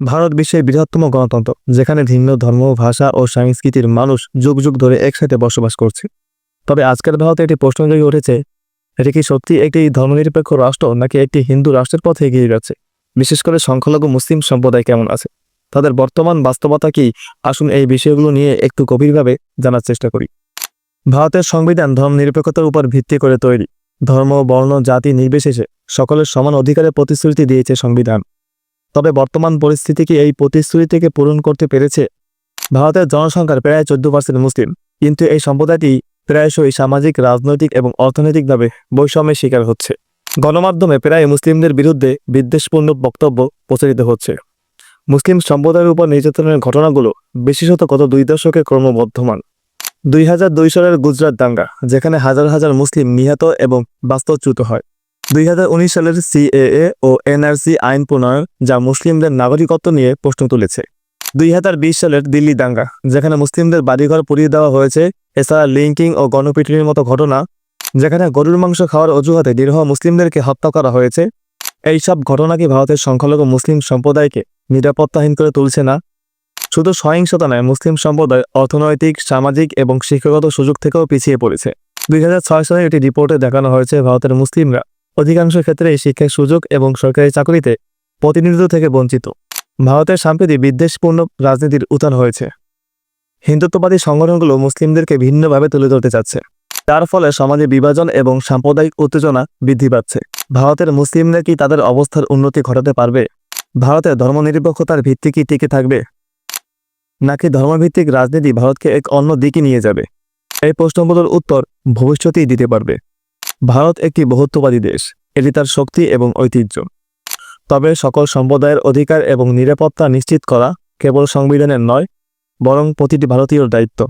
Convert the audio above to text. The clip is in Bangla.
ভারত বিশ্বের বৃহত্তম গণতন্ত্র, যেখানে ভিন্ন ধর্ম, ভাষা ও সংস্কৃতির মানুষ যুগ যুগ ধরে একসাথে বসবাস করছে। তবে আজকের ভারতে একটি প্রশ্ন জেগে উঠেছে, এটি কি সত্যি একটি ধর্মনিরপেক্ষ রাষ্ট্র নাকি একটি হিন্দু রাষ্ট্রের পথে এগিয়ে যাচ্ছে? বিশেষ করে সংখ্যালঘু মুসলিম সম্প্রদায় কেমন আছে? তাদের বর্তমান বাস্তবতা কি? আসুন এই বিষয়গুলো নিয়ে একটু গভীরভাবে জানার চেষ্টা করি। ভারতের সংবিধান ধর্ম নিরপেক্ষতার উপর ভিত্তি করে তৈরি। ধর্ম, বর্ণ, জাতি নির্বিশেষে সকলের সমান অধিকারের প্রতিশ্রুতি দিয়েছে সংবিধান। বর্তমান পরিস্থিতি কি এই প্রতিশ্রুতিকে পূরণ করতে পেরেছে? ভারতের জনসংখ্যার প্রায় চোদ্দ পার্সেন্ট মুসলিম, কিন্তু এই সম্প্রদায়টি প্রায়শই সামাজিক, রাজনৈতিক এবং অর্থনৈতিকভাবে বৈষম্যের শিকার হচ্ছে। গণমাধ্যমে প্রায় মুসলিমদের বিরুদ্ধে বিদ্বেষপূর্ণ বক্তব্য প্রচারিত হচ্ছে। মুসলিম সম্প্রদায়ের উপর নির্যাতনের ঘটনাগুলো বিশেষত গত দুই দশকে ক্রমবর্ধমান। দুই হাজার দুই সালের গুজরাট দাঙ্গা, যেখানে হাজার হাজার মুসলিম নিহত এবং বাস্তুচ্যুত হয়। দুই হাজার উনিশ সালের সিএএ ও এনআরসি আইন প্রণয়ন, যা মুসলিমদের নাগরিকত্ব নিয়ে প্রশ্ন তুলেছে। দুই হাজার বিশ সালের দিল্লি দাঙ্গা, যেখানে মুসলিমদের বাড়িঘর পুড়িয়ে দেওয়া হয়েছে, এছাড়া লিঙ্কিং ও গণপিটুনির মতো ঘটনা, যেখানে গরুর মাংস খাওয়ার অজুহাতে নিরীহ মুসলিমদেরকে হত্যা করা হয়েছে। এই সব ঘটনা কি ভারতের সংখ্যালঘু মুসলিম সম্প্রদায়কে নিরাপত্তাহীন করে তুলছে না? শুধু সহিংসতা নয়, মুসলিম সম্প্রদায় অর্থনৈতিক, সামাজিক এবং শিক্ষাগত সুযোগ থেকেও পিছিয়ে পড়েছে। দুই হাজার ছয় সালে একটি রিপোর্টে দেখানো হয়েছে ভারতের মুসলিমরা। অধিকাংশ ক্ষেত্রে শিক্ষার সুযোগ এবং সরকারি চাকরিতে প্রতিনিধিত্ব থেকে বঞ্চিত। ভারতের সাম্প্রতিক বিদ্বেষপূর্ণ রাজনীতির উত্থান হয়েছে। হিন্দুত্ববাদী সংগঠনগুলো মুসলিমদেরকে ভিন্নভাবে তুলে ধরতে চাচ্ছে। তার ফলে সমাজে বিভাজন এবং সাম্প্রদায়িক উত্তেজনা বৃদ্ধি পাচ্ছে। ভারতের মুসলিমরা কি তাদের অবস্থার উন্নতি ঘটাতে পারবে? ভারতের ধর্মনিরপেক্ষতার ভিত্তি কি টিকে থাকবে? নাকি ধর্মভিত্তিক রাজনীতি ভারতকে এক অন্য দিকে নিয়ে যাবে? এই প্রশ্নগুলোর উত্তর ভবিষ্যতেই দিতে পারবে। ভারত একটি বহুত্ববাদী দেশ। এটি তার শক্তি এবং ঐতিহ্য। তবে সকল সম্প্রদায়ের অধিকার এবং নিরাপত্তা নিশ্চিত করা কেবল সংবিধানের নয়, বরং প্রতিটি ভারতীয়র দায়িত্ব।